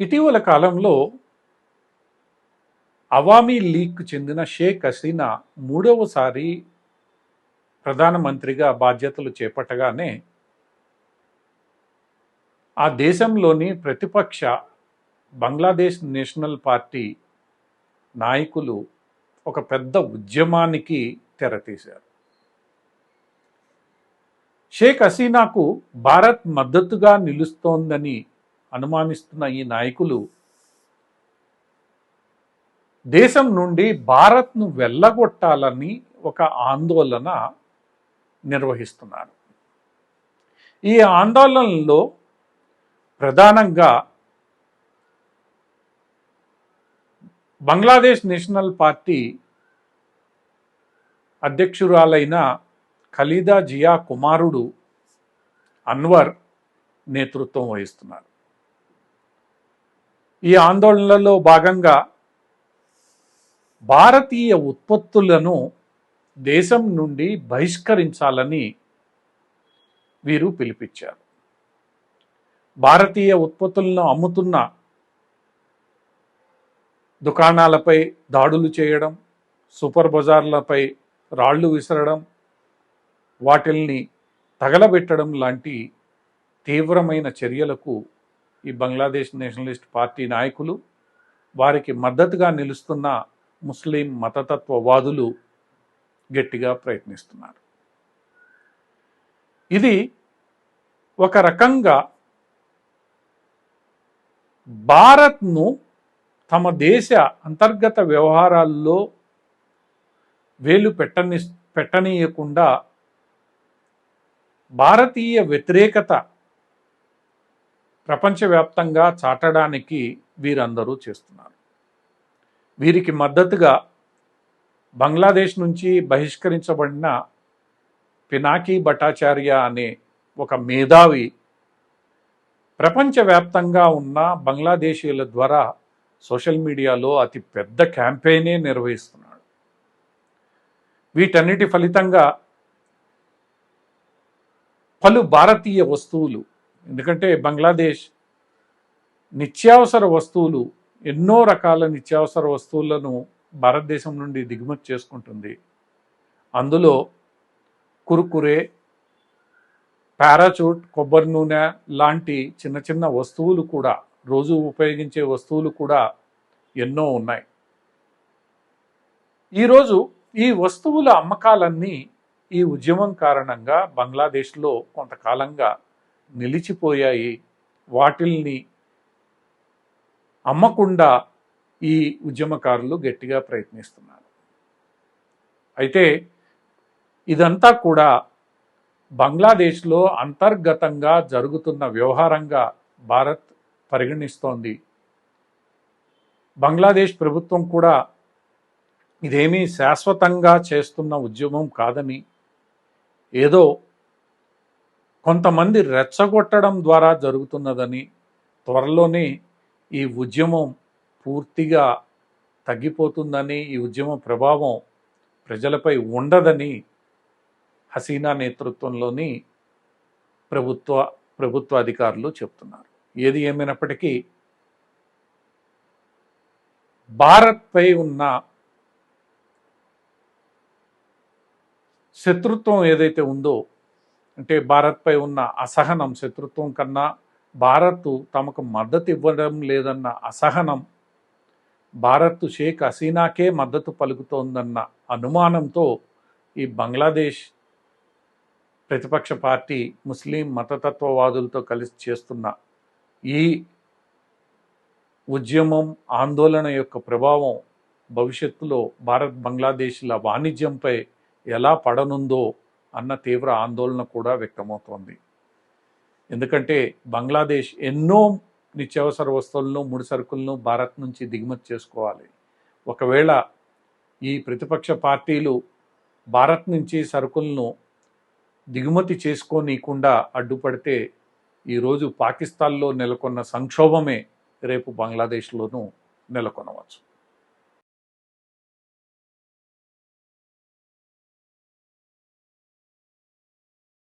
ఇటీవల కాలంలో అవామీ లీగ్కు చెందిన షేక్ హసీనా మూడవసారి ప్రధానమంత్రిగా బాధ్యతలు చేపట్టగానే ఆ దేశంలోని ప్రతిపక్ష బంగ్లాదేశ్ నేషనల్ పార్టీ నాయకులు ఒక పెద్ద ఉద్యమానికి తెరతీశారు. షేక్ హసీనాకు భారత్ మద్దతుగా నిలుస్తోందని అనుమానిస్తున్న ఈ నాయకులు దేశం నుండి భారత్ను వెళ్ళగొట్టాలని ఒక ఆందోళన నిర్వహిస్తున్నారు. ఈ ఆందోళనలో ప్రధానంగా బంగ్లాదేశ్ నేషనల్ పార్టీ అధ్యక్షురాలైన ఖలీదా జియా కుమారుడు అన్వర్ నేతృత్వం వహిస్తున్నారు. ఈ ఆందోళనలలో భాగంగా భారతీయ ఉత్పత్తులను దేశం నుండి బహిష్కరించాలని వీరు పిలిపించారు. భారతీయ ఉత్పత్తులను అమ్ముతున్న దుకాణాలపై దాడులు చేయడం సూపర్ బజార్లపై రాళ్ళు విసరడం వాటిల్ని తగలబెట్టడం లాంటి తీవ్రమైన చర్యలకు ఈ బంగ్లాదేశ్ నేషనలిస్ట్ పార్టీ నాయకులు వారికి మద్దతుగా నిలుస్తున్న ముస్లిం మతతత్వవాదులు గట్టిగా ప్రయత్నిస్తున్నారు. ఇది ఒక రకంగా భారత్ను తమ దేశ అంతర్గత వ్యవహారాల్లో వేలు పెట్టని పెట్టనీయకుండా భారతీయ వ్యతిరేకత ప్రపంచవ్యాప్తంగా చాటడానికి వీరందరూ చేస్తున్నారు. వీరికి మద్దతుగా బంగ్లాదేశ్ నుంచి బహిష్కరించబడిన పినాకీ భట్టాచార్య అనే ఒక మేధావి ప్రపంచవ్యాప్తంగా ఉన్న బంగ్లాదేశీయుల ద్వారా సోషల్ మీడియాలో అతి పెద్ద క్యాంపెయినే నిర్వహిస్తున్నాడు. వీటన్నిటి ఫలితంగా పలు భారతీయ వస్తువులు ఎందుకంటే బంగ్లాదేశ్ నిత్యావసర వస్తువులు ఎన్నో రకాల నిత్యావసర వస్తువులను భారతదేశం నుండి దిగుమతి చేసుకుంటుంది. అందులో కురుకురే పారాచూట్ కొబ్బరి నూనె లాంటి చిన్న చిన్న వస్తువులు కూడా రోజు ఉపయోగించే వస్తువులు కూడా ఎన్నో ఉన్నాయి. ఈరోజు ఈ వస్తువుల అమ్మకాలన్నీ ఈ ఉద్యమం కారణంగా బంగ్లాదేశ్లో కొంతకాలంగా నిలిచిపోయాయి. వాటిల్ని అమ్మకుండా ఈ ఉద్యమకారులు గట్టిగా ప్రయత్నిస్తున్నారు. అయితే ఇదంతా కూడా బంగ్లాదేశ్లో అంతర్గతంగా జరుగుతున్న వ్యవహారంగా భారత్ పరిగణిస్తోంది. బంగ్లాదేశ్ ప్రభుత్వం కూడా ఇదేమీ శాశ్వతంగా చేస్తున్న ఉద్యమం కాదని ఏదో కొంతమంది రెచ్చగొట్టడం ద్వారా జరుగుతున్నదని త్వరలోనే ఈ ఉద్యమం పూర్తిగా తగ్గిపోతుందని ఈ ఉద్యమ ప్రభావం ప్రజలపై ఉండదని హసీనా నేతృత్వంలోని ప్రభుత్వ ప్రభుత్వ అధికారులు చెప్తున్నారు. ఏది ఏమైనప్పటికీ భారత్పై ఉన్న శత్రుత్వం ఏదైతే ఉందో అంటే భారత్పై ఉన్న అసహనం శత్రుత్వం కన్నా భారత్ తమకు మద్దతు ఇవ్వడం లేదన్న అసహనం భారత్ షేక్ హసీనాకే మద్దతు పలుకుతోందన్న అనుమానంతో ఈ బంగ్లాదేశ్ ప్రతిపక్ష పార్టీ ముస్లిం మతతత్వవాదులతో కలిసి చేస్తున్న ఈ ఉద్యమం ఆందోళన యొక్క ప్రభావం భవిష్యత్తులో భారత్ బంగ్లాదేశ్ల వాణిజ్యంపై ఎలా పడనుందో అన్న తీవ్ర ఆందోళన కూడా వ్యక్తమవుతోంది. ఎందుకంటే బంగ్లాదేశ్ ఎన్నో నిత్యావసర వస్తువులను ముడి సరుకులను భారత్ నుంచి దిగుమతి చేసుకోవాలి. ఒకవేళ ఈ ప్రతిపక్ష పార్టీలు భారత్ నుంచి సరుకులను దిగుమతి చేసుకోనీయకుండా అడ్డుపడితే ఈరోజు పాకిస్తాన్లో నెలకొన్న సంక్షోభమే రేపు బంగ్లాదేశ్లోనూ నెలకొనవచ్చు.